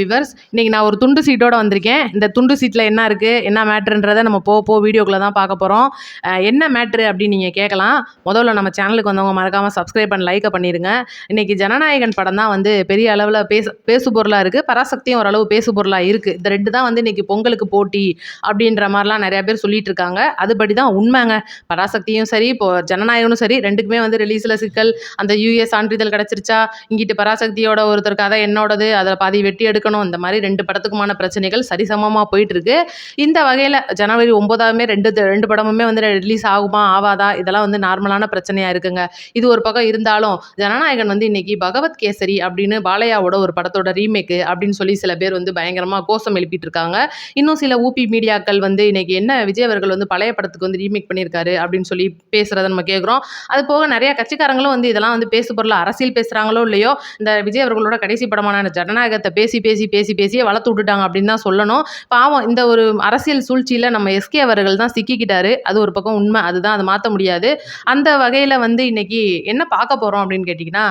Viewers இன்னைக்கு நான் ஒரு துண்டு சீட்டோட வந்திருக்கேன். இந்த துண்டு சீட்டில் என்ன இருக்குது என்ன மேட்ருன்றதை நம்ம போக போக வீடியோக்குள்ளே தான் பார்க்க போகிறோம் என்ன மேட்ரு அப்படின்னு நீங்கள் கேட்கலாம். முதல்ல நம்ம சேனலுக்கு வந்தவங்க மறக்காமல் சப்ஸ்கிரைப் பண்ணி லைக்கை பண்ணிடுங்க இன்னைக்கு ஜனநாயகன் படம் தான் வந்து பெரிய அளவில் பேச பேசு பொருளாக இருக்குது பராசக்தியும் ஓரளவு பேசு பொருளாக இருக்குது இந்த ரெண்டு தான் வந்து இன்னைக்கு பொங்கலுக்கு போட்டி அப்படின்ற மாதிரிலாம் நிறையா பேர் சொல்லிட்டு இருக்காங்க. அதுபடி தான் உண்மைங்க. பராசக்தியும் சரி இப்போ ஜனநாயகனும் சரி ரெண்டுக்குமே வந்து ரிலீஸில் சிக்கல். அந்த யூஎஸ் சான்றிதழ் கிடச்சிருச்சா? இங்கிட்டு பராசக்தியோட ஒருத்தர் கதை என்னோடது அதில் பாதி வெட்டி இருக்கணும். இந்த மாதிரி ரெண்டு படத்துக்குமான பிரச்சனைகள் சரிசமமாக போயிட்டு இருக்கு இந்த வகையில் ஜனவரி ஒன்பதாமே ரெண்டு ரெண்டு படமுமே வந்து ரிலீஸ் ஆகுமா ஆவாதா? இதெல்லாம் வந்து நார்மலான பிரச்சனையாக இருக்குங்க. இது ஒரு பக்கம் இருந்தாலும் ஜனநாயகன் வந்து இன்னைக்கு பகவத் கேசரி அப்படின்னு பாலையாவோட ஒரு படத்தோட ரீமேக்கு அப்படின்னு சொல்லி சில பேர் வந்து பயங்கரமாக கோஷம் எழுப்பிட்டு இருக்காங்க இன்னும் சில ஊபி மீடியாக்கள் வந்து இன்னைக்கு என்ன விஜய் அவர்கள் வந்து பழைய படத்துக்கு வந்து ரீமேக் பண்ணியிருக்காரு அப்படின்னு சொல்லி பேசுறத நம்ம கேட்குறோம் அது போக நிறைய கட்சிக்காரங்களும் வந்து இதெல்லாம் வந்து பேசு பொருள் அரசியல் பேசுகிறாங்களோ இல்லையோ இந்த விஜய் அவர்களோட கடைசி படமான ஜனநாயகத்தை பேசி பேசி பேசி பேசி பேசியே வளர்த்து விட்டுட்டாங்க அப்படின்னு தான் சொல்லணும். பாவம் இந்த ஒரு அரசியல் சூழ்ச்சியில் நம்ம எஸ்கே அவர்கள் தான் சிக்கிக்கிட்டாரு. அது ஒரு பக்கம் உண்மை அதுதான் அதை மாற்ற முடியாது. அந்த வகையில் வந்து இன்னைக்கு என்ன பார்க்க போகிறோம் அப்படின்னு கேட்டிங்கன்னா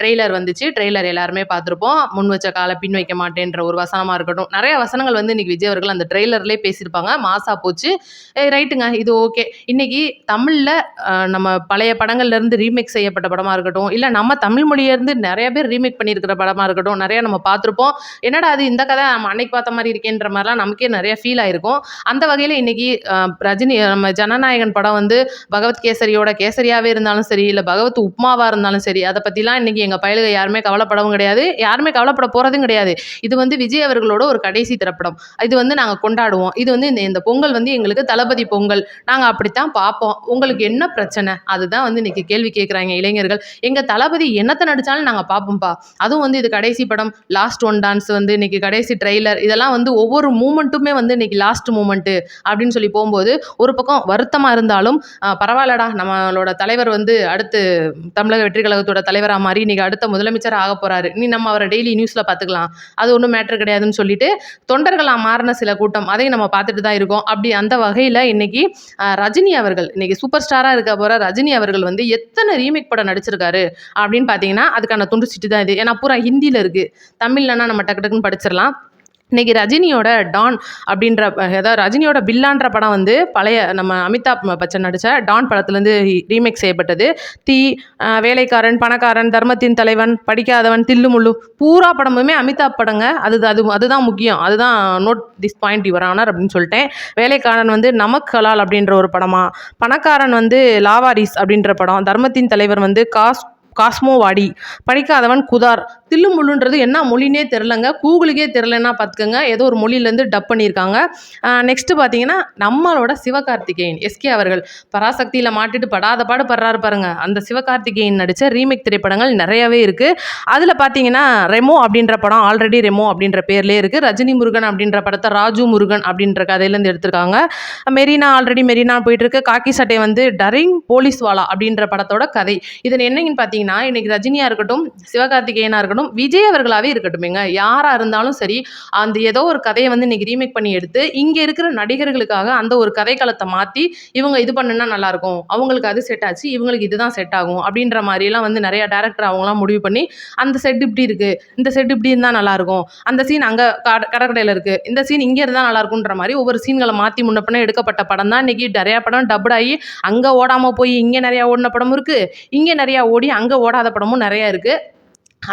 ட்ரெய்லர் வந்துச்சு. ட்ரெய்லர் எல்லாருமே பார்த்துருப்போம். முன் வச்ச காலை பின் வைக்க மாட்டேன்ற ஒரு வசனமாக இருக்கட்டும். நிறைய வசனங்கள் வந்து இன்னைக்கு விஜய் அவர்கள் அந்த ட்ரெய்லர்லேயே பேசியிருப்பாங்க. மாசா போச்சு. ரைட்டுங்க இது ஓகே. இன்னைக்கு தமிழில் நம்ம பழைய படங்கள்லேருந்து ரீமேக் செய்யப்பட்ட படமாக இருக்கட்டும் இல்லை நம்ம தமிழ் மொழியிலேருந்து நிறைய பேர் ரீமேக் பண்ணியிருக்கிற படமாக இருக்கட்டும் நிறைய நம்ம பார்த்துருப்போம். என்னடா அது இந்த கதை நம்ம அன்னைக்கு பார்த்த மாதிரி இருக்கேன்ற மாதிரிலாம் நமக்கே நிறைய ஃபீல் ஆயிருக்கும். அந்த வகையில் இன்னைக்கு ரஜினி நம்ம ஜனநாயகன் படம் வந்து பகவத் கேசரியோட கேசரியாவே இருந்தாலும் சரி இல்லை பகவத் உப்மாவாக இருந்தாலும் சரி அதை பற்றிலாம் இன்னைக்கு எங்கள் பயலுக யாருமே கவலைப்படவும் கிடையாது. யாருமே கவலைப்பட போகிறதும் கிடையாது. இது வந்து விஜய் அவர்களோட ஒரு கடைசி திரைப்படம். இது வந்து நாங்கள் கொண்டாடுவோம். இது வந்து இந்த இந்த பொங்கல் வந்து எங்களுக்கு தளபதி பொங்கல். நாங்கள் அப்படித்தான் பார்ப்போம். உங்களுக்கு என்ன பிரச்சனை? அதுதான் வந்து இன்றைக்கி கேள்வி கேட்குறாங்க இளைஞர்கள். எங்கள் தளபதி என்னத்தை நடித்தாலும் நாங்கள் பார்ப்போம்ப்பா. அதுவும் வந்து இது கடைசி படம் லாஸ்ட் ஒன் டான்ஸ் வந்து இன்னைக்கு கடைசி ட்ரெய்லர் இதெல்லாம் வந்து ஒவ்வொரு மூமெண்ட்டுமே வந்து இன்னைக்கு லாஸ்ட் மூமெண்ட்டு அப்படின்னு சொல்லி போகும்போது ஒரு பக்கம் வருத்தமாக இருந்தாலும் பரவாயில்லடா நம்மளோட தலைவர் வந்து அடுத்து தமிழக வெற்றி கழகத்தோட தலைவராக மாறி இன்னைக்கு அடுத்த முதலமைச்சர் ஆக போகிறாரு நீ நம்ம அவரை டெய்லி நியூஸில் பார்த்துக்கலாம். அது ஒன்றும் மேட்ரு கிடையாதுன்னு சொல்லிட்டு தொண்டர்களாக மாறின சில கூட்டம் அதையும் நம்ம பார்த்துட்டு தான் இருக்கோம். அப்படி அந்த வகையில் இன்னைக்கு ரஜினி அவர்கள் இன்னைக்கு சூப்பர் ஸ்டாராக இருக்க போகிற ரஜினி அவர்கள் வந்து எத்தனை ரீமேக் படம் நடிச்சிருக்காரு அப்படின்னு பார்த்தீங்கன்னா அதுக்கான துண்டு சீட்டு தான் இது. ஏன்னா பூரா ஹிந்தியில் இருக்குது தமிழ்லன்னா நம்ம டக்கு டக்குன்னு படிச்சிடலாம் இன்றைக்கி ரஜினியோட டான் அப்படின்ற அதாவது ரஜினியோட பில்லான்ற படம் வந்து பழைய நம்ம அமிதாப் பச்சன் நடித்த டான் படத்துலேருந்து ரீமேக் செய்யப்பட்டது. தீ வேலைக்காரன் பணக்காரன் தர்மத்தின் தலைவன் படிக்காதவன் தில்லுமுள்ளு பூரா படமுமே அமிதாப் படங்க. அது அது அதுதான் முக்கியம். அதுதான் note this point your honour அப்படின்னு சொல்லிட்டேன். வேலைக்காரன் வந்து நமக் ஹலால் அப்படின்ற ஒரு படமா? பணக்காரன் வந்து லாவாரிஸ் அப்படின்ற படம். தர்மத்தின் தலைவர் வந்து காஸ் காஸ்மோவாடி. படிக்காதவன் குதார். தில்லு முள்ளுன்றது என்ன மொழினே தெரிலங்க கூகுளுக்கே தெரிலன்னா பார்த்துக்கோங்க. ஏதோ ஒரு மொழியிலேருந்து டப் பண்ணியிருக்காங்க. நெக்ஸ்ட்டு பார்த்தீங்கன்னா நம்மளோட சிவகார்த்திகேயன் எஸ்கே அவர்கள். பராசக்தியில் மாட்டிட்டு படாத பாடு படுறாரு பாருங்க. அந்த சிவகார்த்திகேயன் நடித்த ரீமேக் திரைப்படங்கள் நிறையவே இருக்குது அதில் பார்த்தீங்கன்னா ரெமோ அப்படின்ற படம் ஆல்ரெடி ரெமோ அப்படின்ற பேர்லேயே இருக்குது ரஜினி முருகன் அப்படின்ற படத்தை ராஜு முருகன் அப்படின்ற கதையிலேருந்து எடுத்திருக்காங்க. மெரினா ஆல்ரெடி மெரினா போயிட்டுருக்கு. காக்கி சட்டை வந்து டரிங் போலீஸ்வாலா அப்படின்ற படத்தோட கதை. இதில் என்னங்கன்னு பார்த்தீங்கன்னா இன்னைக்கு ரஜினியாக இருக்கட்டும் சிவகார்த்திகேயனாக இருக்கட்டும் விஜய் அவர்களாகவே இருக்கட்டுமேங்க. யாராக இருந்தாலும் சரி அந்த ஏதோ ஒரு கதையை வந்து இன்றைக்கி ரீமேக் பண்ணி எடுத்து இங்கே இருக்கிற நடிகர்களுக்காக அந்த ஒரு கதைக்களத்தை மாற்றி இவங்க இது பண்ணுனா நல்லாயிருக்கும். அவங்களுக்கு அது செட் ஆச்சு இவங்களுக்கு இதுதான் செட் ஆகும் அப்படின்ற மாதிரிலாம் வந்து நிறையா டேரக்டர் அவங்களாம் முடிவு பண்ணி அந்த செட் இப்படி இருக்குது இந்த செட் இப்படி இருந்தால் நல்லாயிருக்கும். அந்த சீன் அங்கே கடற்கடையில் இருக்குது இந்த சீன் இங்கே இருந்தால் நல்லா மாதிரி ஒவ்வொரு சீன்களை மாற்றி முன்னப்பின எடுக்கப்பட்ட படம் தான் இன்றைக்கி நிறையா படம் டபுட் ஆகி அங்கே ஓடாமல் போய் இங்கே நிறையா ஓடின படமும் இருக்குது இங்கே நிறையா ஓடி அங்கே ஓடாத படமும் நிறையா இருக்குது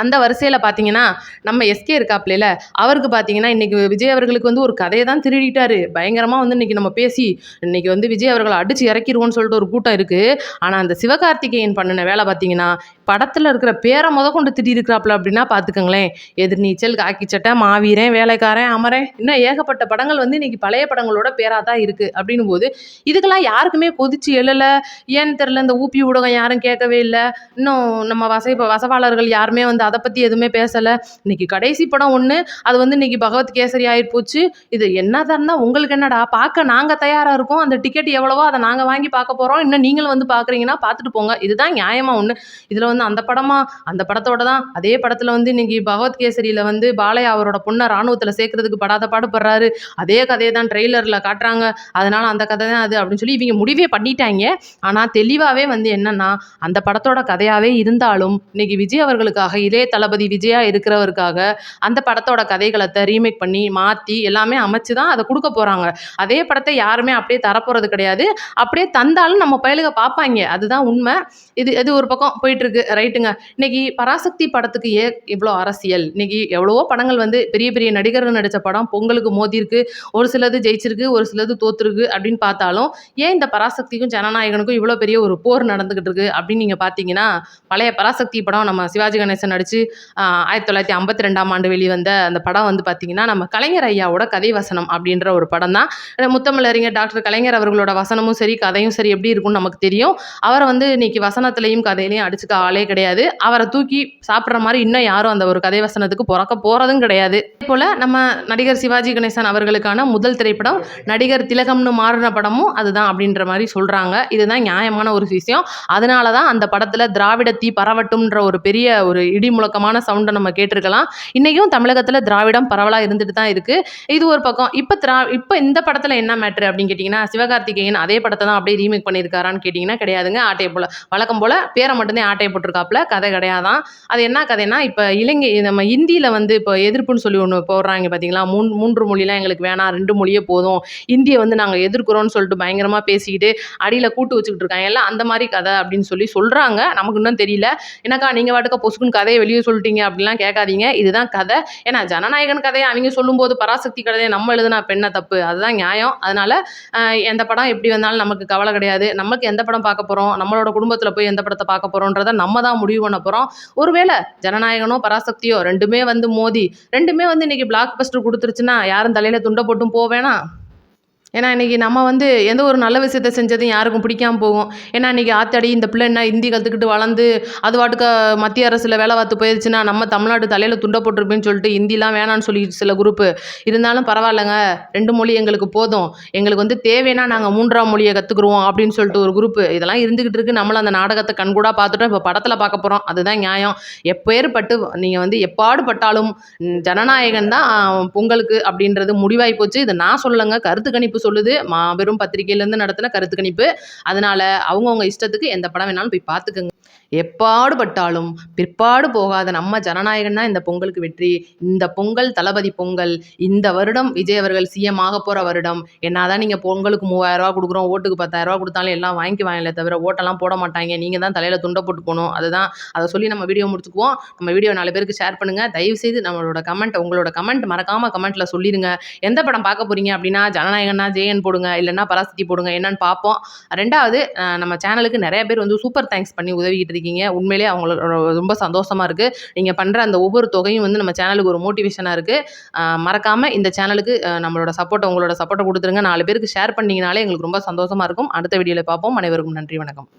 அந்த வரிசையில் பார்த்தீங்கன்னா நம்ம எஸ்கே இருக்காப்லையில் அவருக்கு பார்த்தீங்கன்னா இன்றைக்கி விஜய் அவர்களுக்கு வந்து ஒரு கதையை தான் திருடிட்டாரு. பயங்கரமாக வந்து இன்றைக்கி நம்ம பேசி இன்றைக்கி வந்து விஜய் அவர்களை அடித்து இறக்கிடுவோன்னு சொல்லிட்டு ஒரு கூட்டம் இருக்குது ஆனால் அந்த சிவகார்த்திகேயன் பண்ணின வேலை பார்த்தீங்கன்னா படத்தில் இருக்கிற பேரை முத கொண்டு திட்டிருக்கிறாப்புல அப்படின்னா பார்த்துக்கோங்களேன் எதிர்நீச்சல் காக்கி சட்டை மாவீரன் வேலைக்காரன் அமரன் இன்னும் ஏகப்பட்ட படங்கள் வந்து இன்றைக்கி பழைய படங்களோட பேராக தான் இருக்குது அப்படின்னும் போது இதுக்கெல்லாம் யாருக்குமே கொதிச்சு எழலை. ஏன்னு தெரில இந்த ஊப்பி ஊடகம் யாரும் கேட்கவே இல்லை. இன்னும் நம்ம வசை வசவாளர்கள் யாருமே வந்து அதை பற்றி எதுவுமே பேசலை. இன்னைக்கு கடைசி படம் ஒன்று அது வந்து இன்னைக்கு பகவத் கேசரி ஆயிட்டு இது என்னதான் இருந்தால் உங்களுக்கு என்னடா? பார்க்க நாங்கள் தயாராக இருக்கோம். அந்த டிக்கெட் எவ்வளவோ அதை நாங்கள் வாங்கி பார்க்க போகிறோம் இன்னும் நீங்களும் வந்து பார்க்குறீங்கன்னா பார்த்துட்டு போங்க. இதுதான் நியாயமாக ஒன்று இதில் வந்து அந்த படமா? அந்த படத்தோட தான். அதே படத்தில் வந்து இன்னைக்கு பகவத் கேசரியில் வந்து பாலையா அவரோட பொண்ணை ராணுவத்தில் சேர்க்கறதுக்கு படாத பாடுபடுறாரு அதே கதையை தான் ட்ரெய்லரில் காட்டுறாங்க. அதனால் அந்த கதை தான் அது அப்படின்னு சொல்லி இவங்க முடிவே பண்ணிட்டாங்க. ஆனால் தெளிவாகவே வந்து என்னன்னா அந்த படத்தோட கதையாகவே இருந்தாலும் இன்னைக்கு விஜய் அவர்களுக்காக இளைய தளபதி விஜயா இருக்கிறவருக்காக அந்த படத்தோட கதைகளத்தை ரீமேக் பண்ணி மாற்றி எல்லாமே அமைச்சு தான் அதை கொடுக்க போகிறாங்க அதே படத்தை யாருமே அப்படியே தரப்போகிறது கிடையாது. அப்படியே தந்தாலும் நம்ம பயலுக பார்ப்பாங்க அதுதான் உண்மை. இது இது ஒரு பக்கம் போயிட்டுருக்கு. ரைட்டுங்க இன்னைக்கு பராசக்தி படத்துக்கு ஏ இவ்வளோ அரசியல். இன்னைக்கு எவ்வளவோ படங்கள் வந்து பெரிய பெரிய நடிகர்கள் நடித்த படம் பொங்கலுக்கு மோதிருக்கு ஒரு சிலது ஜெயிச்சிருக்கு ஒரு சிலது தோத்துருக்கு அப்படின்னு பார்த்தாலும் ஏன் இந்த பராசக்திக்கும் ஜனநாயகனுக்கும் இவ்வளோ பெரிய ஒரு போர் நடந்துக்கிட்டு இருக்கு அப்படின்னு நீங்கள் பார்த்தீங்கன்னா பழைய பராசக்தி படம் நம்ம சிவாஜி கணேசன் நடித்து ஆயிரத்தி தொள்ளாயிரத்தி ஐம்பத்தி ரெண்டாம் ஆண்டு வெளிவந்த அந்த படம் வந்து பார்த்தீங்கன்னா நம்ம கலைஞர் ஐயாவோட கதை வசனம் அப்படின்ற ஒரு படம் தான். முத்தமிழறிஞர் டாக்டர் கலைஞர் அவர்களோட வசனமும் சரி கதையும் சரி எப்படி இருக்கும்னு நமக்கு தெரியும். அவரை வந்து இன்னைக்கு வசனத்துலையும் கதையிலையும் அடிச்சுக்க ஆளே கிடையாது. அவரை தூக்கி சாப்பிட்ற மாதிரி இன்னும் யாரும் அந்த ஒரு கதை வசனத்துக்கு பிறக்க போகிறதும் கிடையாது. அதே போல் நம்ம நடிகர் சிவாஜி கணேசன் அவர்களுக்கான முதல் திரைப்படம் நடிகர் திலகம்னு மாறின படமும் அதுதான் அப்படின்ற மாதிரி சொல்கிறாங்க இதுதான் நியாயமான ஒரு விஷயம். அதனால தான் அந்த படத்தில் திராவிட தீ பரவட்டும்ன்ற ஒரு பெரிய ஒரு இடி முழக்கமான சவுண்டை நம்ம கேட்டிருக்கலாம். இன்றைக்கும் தமிழகத்தில் திராவிடம் பரவலாக இருந்துட்டு தான் இருக்குது இது ஒரு பக்கம். இப்போ திரா இப்போ இந்த படத்தில் என்ன மேட்ரு அப்படின்னு கேட்டிங்கன்னா சிவகார்த்திகேயன் அதே படத்தை தான் அப்படியே ரீமேக் பண்ணியிருக்காரான்னு கேட்டிங்கன்னா கிடையாதுங்க. ஆட்டையை போல் வழக்கம் போல் பேரை மட்டும்தான் ஆட்டையை போட்டிருக்காப்புல. கதை கிடையாதான். அது என்ன கதைன்னா இப்போ இலங்கை நம்ம இந்தியில் வந்து இப்போ எதிர்ப்புன்னு சொல்லி ஒன்று போடுறாங்க பார்த்தீங்களா மூன் மூன்று மொழிலாம் எங்களுக்கு வேணாம் ரெண்டு மொழியே போதும். இந்தியை வந்து நாங்கள் எதிர்க்கிறோம்னு சொல்லிட்டு பயங்கரமாக பேசிக்கிட்டு அடியில் கூட்டு வச்சுக்கிட்டு இருக்காங்க. எல்லாம் அந்த மாதிரி கதை அப்படின்னு சொல்லி சொல்கிறாங்க நமக்கு இன்னும் தெரியல. என்னக்கா நீங்கள் வாட்டுக்க பொசுக்குன்னு கதையை வெளியே சொல்லிட்டீங்க அப்படிலாம் கேட்காதீங்க. இதுதான் கதை. ஏன்னா ஜனநாயகன் கதையை அவங்க சொல்லும்போது பராசக்தி கதையை நம்ம எழுதுனா பெண்ணை தப்பு? அதுதான் நியாயம். அதனால் எந்த படம் எப்படி வந்தாலும் நமக்கு கவலை கிடையாது. நமக்கு எந்த படம் பார்க்க போகிறோம் நம்மளோட குடும்பத்தில் போய் எந்த படத்தை பார்க்க போகிறோன்றதை நம்ம தான் முடிவு பண்ண போகிறோம் ஒருவேளை ஜனநாயகனோ பராசக்தியோ ரெண்டுமே வந்து மோதி ரெண்டுமே வந்து இன்னைக்கு பிளாக் பஸ்டர் கொடுத்துருச்சுன்னா யாரும் தலையில் துண்டை போட்டும் போவேனா ஏன்னா இன்றைக்கி நம்ம வந்து எந்த ஒரு நல்ல விஷயத்த செஞ்சதும் யாருக்கும் பிடிக்காமல் போகும். ஏன்னா இன்றைக்கி ஆத்தாடி இந்த பிள்ளை என்ன ஹிந்தி கற்றுக்கிட்டு வளர்ந்து அது வாட்டுக்கு மத்திய அரசில் வேலை பார்த்து போயிடுச்சுன்னா நம்ம தமிழ்நாடு தலையில் துண்டை போட்டிருப்பேன்னு சொல்லிட்டு ஹிந்திலாம் வேணான்னு சொல்லி சில குரூப்பு இருந்தாலும் பரவாயில்லைங்க ரெண்டு மொழி எங்களுக்கு போதும். எங்களுக்கு வந்து தேவைன்னா நாங்கள் மூன்றாம் மொழியை கற்றுக்குருவோம் அப்படின்னு சொல்லிட்டு ஒரு குரூப்பு இதெல்லாம் இருந்துக்கிட்டு இருக்குது நம்மளும் அந்த நாடகத்தை கண்கூடாக பார்த்துட்டோம். இப்போ படத்தில் பார்க்க போகிறோம் அதுதான் நியாயம். எப்பேற்பட்டு நீங்கள் வந்து எப்பாடு பட்டாலும் ஜனநாயகன் தான் பொங்கலுக்கு அப்படின்றது முடிவாகி போச்சு. இதை நான் சொல்லலைங்க. கருத்து கணிப்பு சொல்லுது. மாபெரும் பத்திரிகையிலேருந்து நடத்தின கருத்து கணிப்பு. அதனால அவங்கவுங்க இஷ்டத்துக்கு எந்த படம் வேணாலும் போய் பார்த்துக்குங்க. எப்பாடு பட்டாலும் பிற்பாடு போகாத நம்ம ஜனநாயகன் தான் இந்த பொங்கலுக்கு வெற்றி. இந்த பொங்கல் தளபதி பொங்கல். இந்த வருடம் விஜய் அவர்கள் சிஎம் ஆக போகிற வருடம். என்னதான் நீங்கள் பொங்கலுக்கு மூவாயிரம் ரூபா கொடுக்குறோம் ஓட்டுக்கு பத்தாயிரம் ரூபா கொடுத்தாலும் எல்லாம் வாங்கிக்குவாங்களே தவிர ஓட்டெல்லாம் போட மாட்டாங்க. நீங்கள் தான் தலையில் துண்டை போட்டு போகணும். அதுதான். அதை சொல்லி நம்ம வீடியோ முடிச்சுக்குவோம். நம்ம வீடியோ நாலு பேருக்கு ஷேர் பண்ணுங்கள் தயவுசெய்து நம்மளோட கமெண்ட் உங்களோட கமெண்ட் மறக்காமல் கமெண்ட்டில் சொல்லிடுங்க எந்த படம் பார்க்க போகிறீங்க அப்படின்னா ஜனநாயகன்னா ஜேஎன் போடுங்க இல்லைன்னா பராசக்தி போடுங்க என்னன்னு பார்ப்போம். ரெண்டாவது நம்ம சேனலுக்கு நிறைய பேர் வந்து சூப்பர் தேங்க்ஸ் பண்ணி உதவிக்கிட்டு இருக்கீங்க. உண்மையிலேயே அவங்களுக்கு ரொம்ப சந்தோஷமாக இருக்குது நீங்கள் பண்ணுற அந்த ஒவ்வொரு தொகையும் வந்து நம்ம சேனலுக்கு ஒரு மோட்டிவேஷனாக இருக்குது மறக்காமல் இந்த சேனலுக்கு நம்மளோட சப்போர்ட்டை உங்களோட சப்போர்ட்டை கொடுத்துருங்க. நாலு பேருக்கு ஷேர் பண்ணிங்கனாலே எங்களுக்கு ரொம்ப சந்தோஷமாக இருக்கும். அடுத்த வீடியோவில் பார்ப்போம். அனைவருக்கும் நன்றி வணக்கம்.